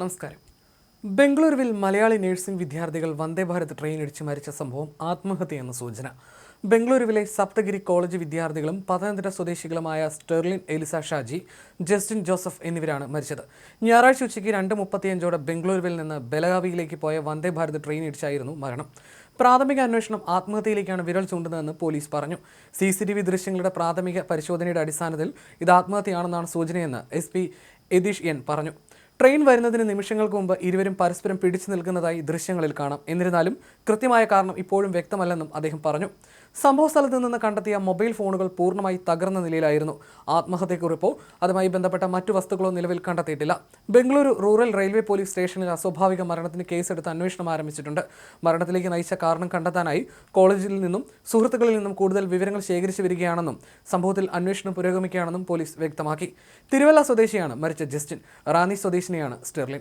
നമസ്കാരം. ബംഗളൂരുവിൽ മലയാളി നഴ്സിംഗ് വിദ്യാർത്ഥികൾ വന്ദേ ഭാരത് ട്രെയിൻ ഇടിച്ചു മരിച്ച സംഭവം ആത്മഹത്യയെന്ന സൂചന. ബംഗളൂരുവിലെ സപ്തഗിരി കോളേജ് വിദ്യാർത്ഥികളും പത്തനംതിട്ട സ്വദേശികളുമായ സ്റ്റെർലിൻ എലിസ ഷാജി ജസ്റ്റിൻ ജോസഫ് എന്നിവരാണ് മരിച്ചത്. ഞായറാഴ്ച ഉച്ചയ്ക്ക് രണ്ട് മുപ്പത്തിയഞ്ചോടെ ബംഗളൂരുവിൽ നിന്ന് ബലഗാവിയിലേക്ക് പോയ വന്ദേ ഭാരത് ട്രെയിൻ ഇടിച്ചായിരുന്നു മരണം. പ്രാഥമിക അന്വേഷണം ആത്മഹത്യയിലേക്കാണ് വിരൽ ചൂണ്ടുന്നതെന്ന് പോലീസ് പറഞ്ഞു. സി സി ടി വി ദൃശ്യങ്ങളുടെ പ്രാഥമിക പരിശോധനയുടെ അടിസ്ഥാനത്തിൽ ഇത് ആത്മഹത്യയാണെന്നാണ് സൂചനയെന്ന് എസ് പി യതീഷ് എൻ പറഞ്ഞു. ട്രെയിൻ വരുന്നതിന് നിമിഷങ്ങൾക്ക് മുമ്പ് ഇരുവരും പരസ്പരം പിടിച്ചു നിൽക്കുന്നതായി ദൃശ്യങ്ങളിൽ കാണാം. എന്നിരുന്നാലും കൃത്യമായ കാരണം ഇപ്പോഴും വ്യക്തമല്ലെന്നും അദ്ദേഹം പറഞ്ഞു. സംഭവ സ്ഥലത്ത് നിന്ന് കണ്ടെത്തിയ മൊബൈൽ ഫോണുകൾ പൂർണമായി തകർന്ന നിലയിലായിരുന്നു. ആത്മഹത്യക്കുറിപ്പോ അതുമായി ബന്ധപ്പെട്ട മറ്റു വസ്തുക്കളോ നിലവിൽ കണ്ടെത്തിയിട്ടില്ല. ബംഗളൂരു റൂറൽ റെയിൽവേ പോലീസ് സ്റ്റേഷനിൽ അസ്വാഭാവിക മരണത്തിന് കേസെടുത്ത് അന്വേഷണം ആരംഭിച്ചിട്ടുണ്ട്. മരണത്തിലേക്ക് നയിച്ച കാരണം കണ്ടെത്താനായി കോളേജിൽ നിന്നും സുഹൃത്തുക്കളിൽ നിന്നും കൂടുതൽ വിവരങ്ങൾ ശേഖരിച്ചു വരികയാണെന്നും സംഭവത്തിൽ അന്വേഷണം പുരോഗമിക്കുകയാണെന്നും പോലീസ് വ്യക്തമാക്കി. തിരുവല്ല സ്വദേശിയാണ് മരിച്ച ജസ്റ്റിൻ. റാന്നി സ്വദേശിനിയാണ് സ്റ്റെർലിൻ.